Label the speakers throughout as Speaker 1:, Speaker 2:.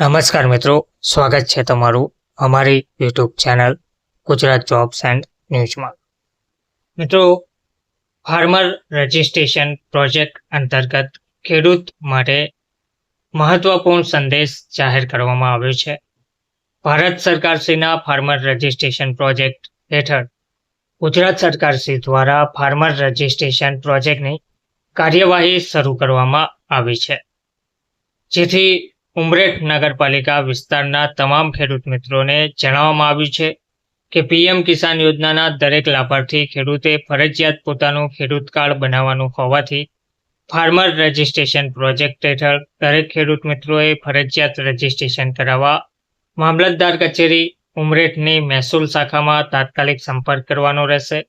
Speaker 1: નમસ્કાર મિત્રો, સ્વાગત છે તમારું અમારી YouTube channel Gujarat jobs and ન્યૂઝમાં મિત્રો ફાર્મર રજિસ્ટ્રેશન પ્રોજેક્ટ અંતર્ગત ખેડૂત માટે મહત્વપૂર્ણ સંદેશ જાહેર કરવામાં આવ્યો છે. ભારત સરકારશ્રીના ફાર્મર રજિસ્ટ્રેશન પ્રોજેક્ટ હેઠળ ગુજરાત સરકારશ્રી દ્વારા ફાર્મર રજિસ્ટ્રેશન પ્રોજેક્ટની કાર્યવાહી શરૂ કરવામાં આવી છે. જેથી ઉમરેઠ નગરપાલિકા વિસ્તારના તમામ ખેડૂત મિત્રોને જણાવવામાં આવ્યું છે કે પીએમ કિસાન યોજનાના દરેક લાભાર્થી ખેડૂતે ફરજિયાત પોતાનું ખેડૂત કાર્ડ બનાવવાનું હોવાથી ફાર્મર રજિસ્ટ્રેશન પ્રોજેક્ટ હેઠળ દરેક ખેડૂત મિત્રોએ ફરજિયાત રજિસ્ટ્રેશન કરાવવા મામલતદાર કચેરી ઉમરેઠની મહેસૂલ શાખામાં તાત્કાલિક સંપર્ક કરવાનો રહેશે.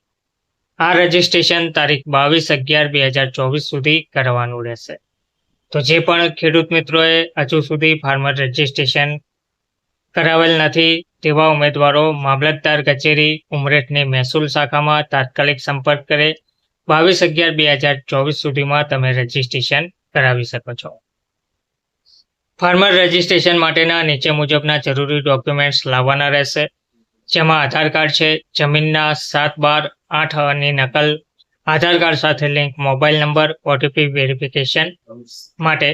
Speaker 1: આ રજિસ્ટ્રેશન તારીખ બાવીસ અગિયાર બે હજાર ચોવીસ સુધી કરવાનું રહેશે. તો જે પણ ખેડૂત મિત્રોએ હજુ સુધી ફાર્મર રજિસ્ટ્રેશન કરાવેલ નથી, તેવા ઉમેદવારો મામલતદાર કચેરી ઉમરેઠની મહેસૂલ શાખામાં તાત્કાલિક સંપર્ક કરે. બાવીસ અગિયાર બે હજાર ચોવીસ સુધીમાં તમે રજિસ્ટ્રેશન કરાવી શકો છો. ફાર્મર રજિસ્ટ્રેશન માટેના નીચે મુજબના જરૂરી ડોક્યુમેન્ટ્સ લાવવાના રહેશે. જેમાં આધાર કાર્ડ છે, જમીનના સાત બાર, આઠની નકલ આધાર કાર્ડ સાથે link, mobile number OTP verification માટે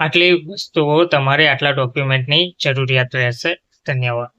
Speaker 1: આટલી વસ્તુઓ તમારે આટલા ડોક્યુમેન્ટની જરૂરિયાત રહેશે. ધન્યવાદ.